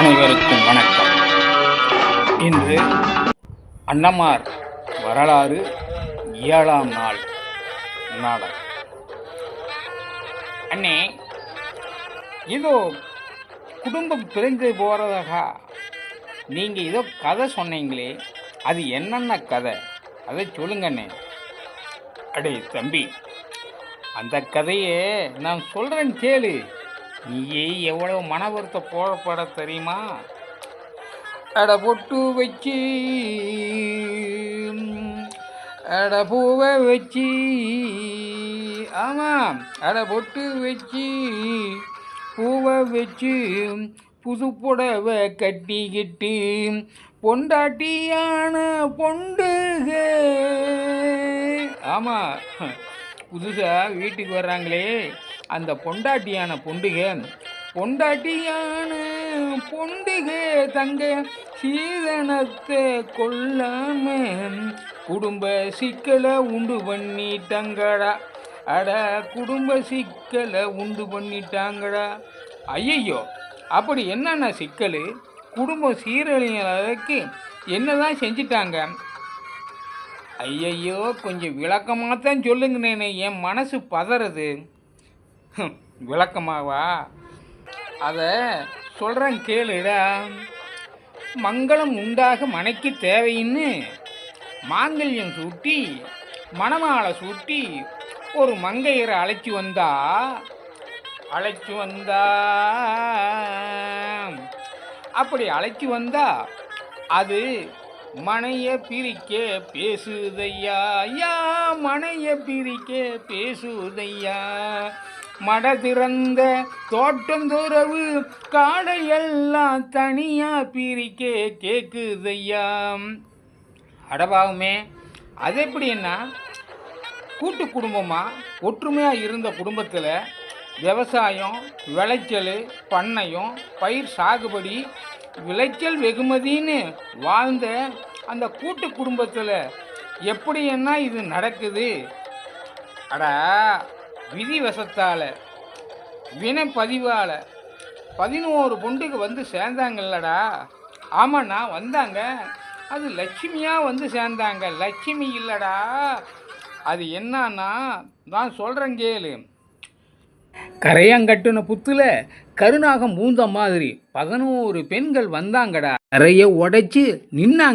அனைவருக்கும் வணக்கம். இன்று அன்னமார் வரலாறு ஏழாம் நாள் நாடகம் அண்ணே இதோ குடும்பம் பிரிந்து போகிறதாக நீங்கள் ஏதோ கதை சொன்னீங்களே அது என்னென்ன கதை? அதை சொல்லுங்கண்ணே அடே தம்பி அந்த கதையை நான் சொல்கிறேன் கேளு. நீயே எவ்வளவு மன வருத்தம் போழப்பட தெரியுமா? அட பொட்டு வச்சு அட பூவை வச்சு. ஆமாம் அட பொட்டு வச்சு. பூவை வச்சு புது புடவை கட்டிக்கிட்டு பொண்டாட்டியான பொண்டுக ஆமாம் புதுசாக வீட்டுக்கு வர்றாங்களே. அந்த பொண்டாட்டியான பொண்டுகே பொண்டாட்டியான பொண்டுகே தங்க சீதனத்தை கொல்லாம குடும்ப சிக்கலை உண்டு பண்ணிட்டாங்கடா. அட குடும்ப சிக்கலை உண்டு பண்ணிட்டாங்கடா. ஐயையோ அப்படி என்னென்ன சிக்கல்? குடும்பம் சீரழியறதுக்கு என்னதான் செஞ்சிட்டாங்க? ஐயையோ கொஞ்சம் விளக்கமாக தான் சொல்லுங்கண்ணே என் மனசு பதறது. விளக்கமாவா? அதை சொல்கிறேன் கேளுடா. மங்களம் உண்டாக மனைக்கு தேவைன்னு மாங்கல்யம் சூட்டி மணமாலை சூட்டி ஒரு மங்கையரை அழைச்சி வந்தா அழைச்சி வந்தா. அப்படி அழைச்சி வந்தா அது மனைய பிரிக்க பேசுதையா? யா மனைய பிரிக்க பேசுதையா? மட திறந்த தோட்டந்துறவு காடையெல்லாம் தனியா பிரிக்கே கேக்குதையா அடபாவுமே அது எப்படின்னா கூட்டு குடும்பமாக ஒற்றுமையாக இருந்த குடும்பத்தில் விவசாயம் விளைச்சல் பண்ணையும் பயிர் சாகுபடி விளைச்சல் வெகுமதின்னு வாழ்ந்த அந்த கூட்டு குடும்பத்தில் எப்படி என்ன இது நடக்குது? அடா விதி வசத்தால் பதினோரு பொண்டுக்கு வந்து சேர்ந்தாங்கல்லடா. ஆமாண்ணா வந்தாங்க. அது லட்சுமியாக வந்து சேர்ந்தாங்க. லட்சுமி இல்லைடா. அது என்னன்னா நான் சொல்கிறேன் கேளு. கரையாங்கட்டுன புத்துல கருணாகம் மூந்த மாதிரி பதினோரு பெண்கள் வந்தாங்கடா. கரையை உடைச்சி நின்னாங்க.